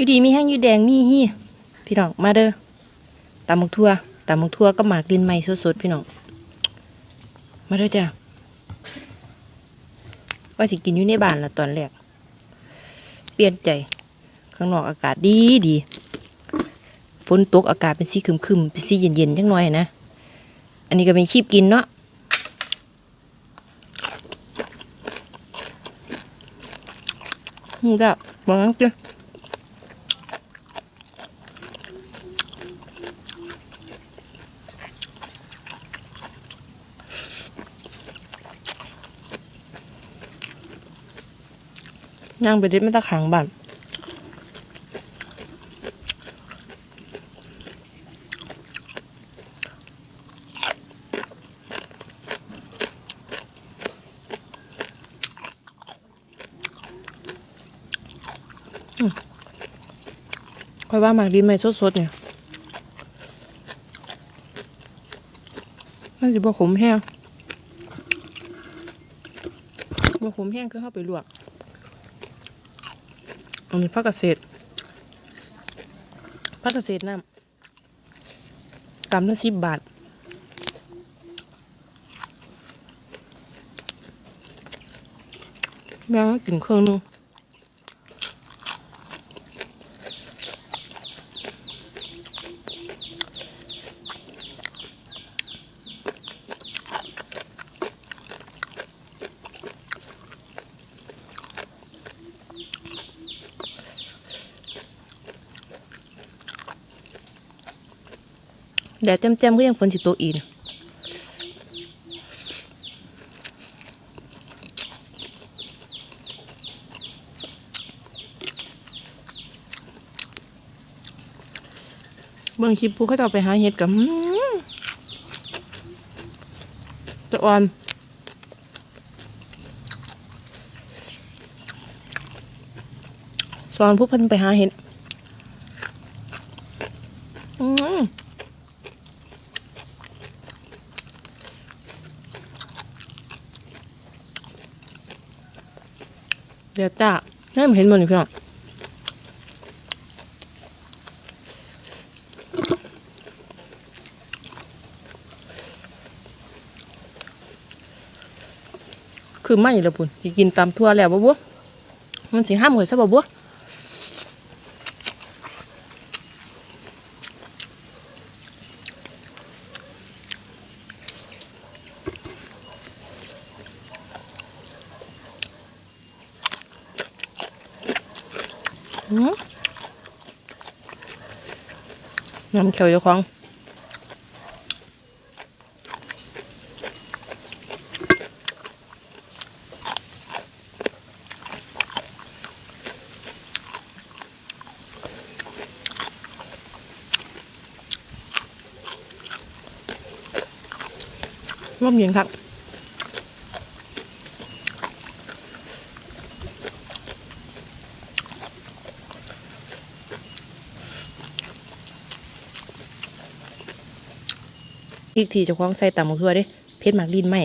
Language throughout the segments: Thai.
อยู่ดีมีแห้งอยู่แดงมีฮี่พี่น้องมาเด้อตำมักทั่วตำมักทั่วก็หมากดินใหม่สดๆพี่น้องมาเด้อจ้ะว่าสิกินอยู่ในบ้านละตอนแรกเปลี่ยนใจข้างนอกอากาศดีดีฝนตกอากาศเป็นสีครึมๆเป็นสีเย็นๆจังหน่อยนะ อันนี้ก็เป็นคีบกินเนาะมึงจะบอกงั้นจ้ะ ย่างไปด็ดไม่ตะขังบ้านค่อยว่าหมากดินใหม่สดๆเนี่ยมันสิบ่ขมแห้งบ่ขมแห้งคือเข้าไปลวก อันนี้ผักกระเศษผักกระเศษน้ำกำละสิบบาทแม่งกินเครื่องนึง ดดแจ่มๆก็ยังฝนสิตกอีกนเบิ่งคลิปผู้เขาจะเอาไปหาเห็ดกับจะอ่อนสอนผู้พันไปหาเห็ดอืม เดี๋ยวจ้าให้มันเห็นหมดเลยพี่น้องคือไม่ละปุ่นสิกินตามทั่วแล้วบ่บัวมันสิห้ามข่อยซะบ่บั น้ำเขียวเจ้าของร่มเย็นครับ อีกทีจะคล้องใส่ตำมะเขือเด้เพชรหมากดินไหม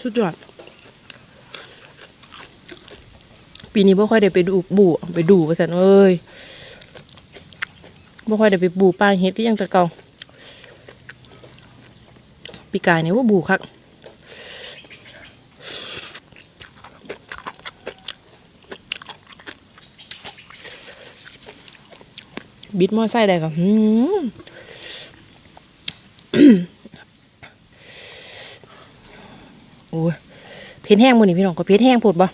สุดยอด ปีนี้บ่ค่อยได้ไปดูบูไปดูว่าสันเอ้ยบ่ค่อยได้ไปบูปลาเฮ็ดก็ยังแต่เก่าปีกายเนี่ยว่าบูคักบิดมอไซค์ได้ก็หืม โอ้ยเพชรแห้งมือนี่พี่น้องก็เพชรแห้งผุดบ่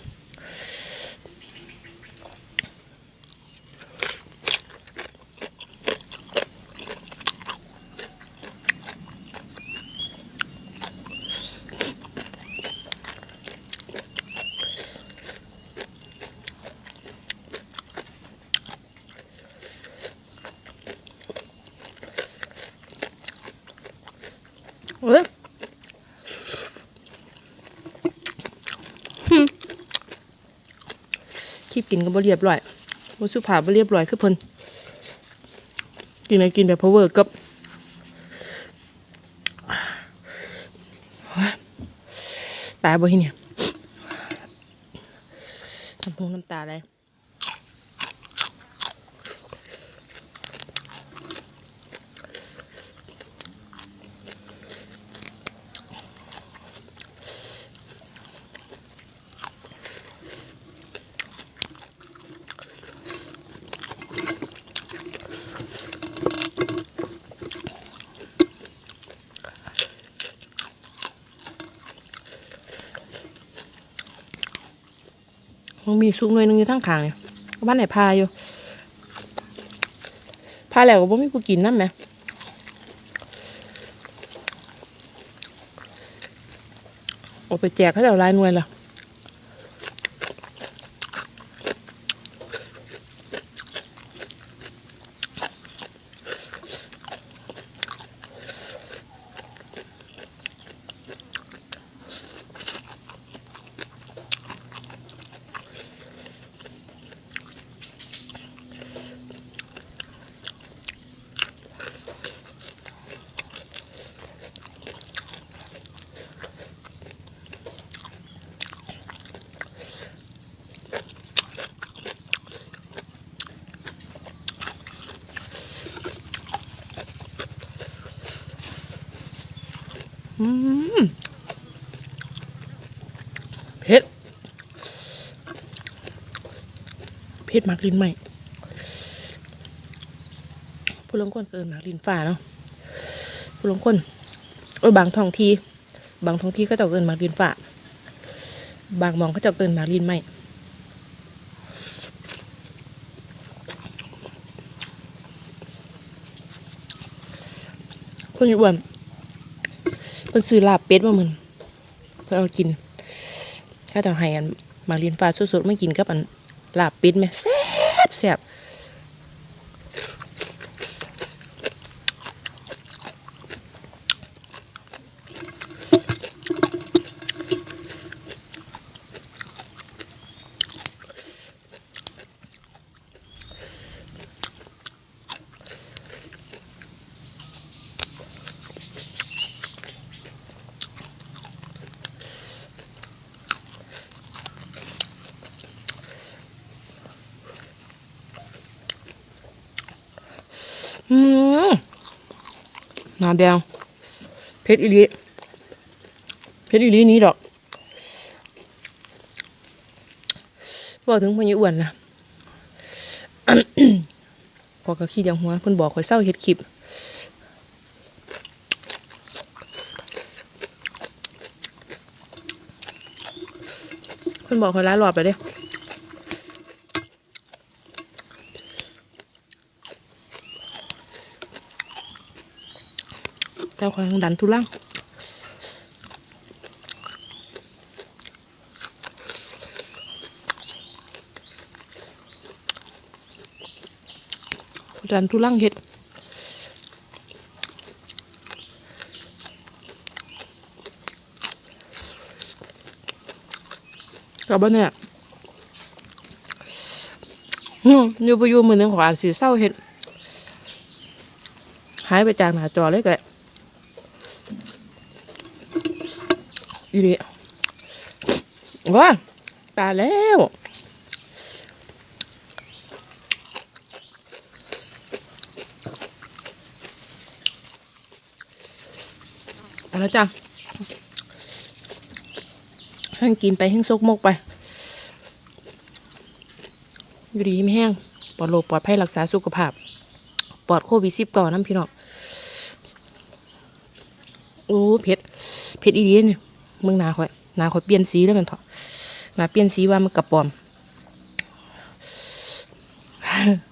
คลิปกินก็บ่เรียบร้อยบ่สุภาพบ่เรียบร้อยคือเพิ่นกินอะไรกินแบบพาวเวอร์กับตายบ่ที่เนี่ยน้ำพุน้ำตาอะไร มันมีซุกหน่วยนึงอยู่ทั้งขางเนี่ยบ้านไหนพาอยู่ พาแล้วก็บ่มีผู้กินนั่นไหมเอาไปแจกเขาจะเอาลายหน่วยละ อืมเผ็ด เผ็ดมากลินใหม่ผู้ลงคนเกินมากลินฝ่าเนาะผู้ลงคนโอ้ยบางท้องที่บางท้องที่ก็จะเกินมากลินฝ่าบางมองก็จะเกินมากลินใหม่คนอยู่บ้านเพิ่นซื้อลาบเป็ดมาเหมือนเพิ่นเอากินข้าจะให้อันมาเรียนฟ้าสดๆไม่กินกับอัน ลาบปิดไหมแซ่บแซ่บอืม น้ำแดงเผ็ดอีหลีเผ็ดอีหลีนี้ดอกบอกถึงพญอ้วนล่ะพอก็ขี้จังหัวเพิ่นบอกข่อยเศร้าเฮ็ดคลิปเพิ่นบอกข่อยหลายรอบไปเด้ แต่ข่อยยังดันทุลังดันทุลังเฮ็ดกับบ้านเนี่ยอยู่ไปอยู่มือหนึงขออาสีเศร้าเฮ็ดหายไปจากหน้าจอเลยก็ได้ อีเดีว้าตาแล้วไปแล้วจ้ะให้กินไปให้ซกมกไป อยู่ดีไม่แห้ง ปลอดโรคปลอดภัยรักษาสุขภาพ ปลอดโควิดสิบก่อนน้ำพี่น้อง โอ้ เผ็ด เผ็ดอีเดียเนี่ย มึงนาข่อยนาขอยเปลี่ยนสีแล้วมันเถอะมาเปลี่ยนสีว่ามันกระปอม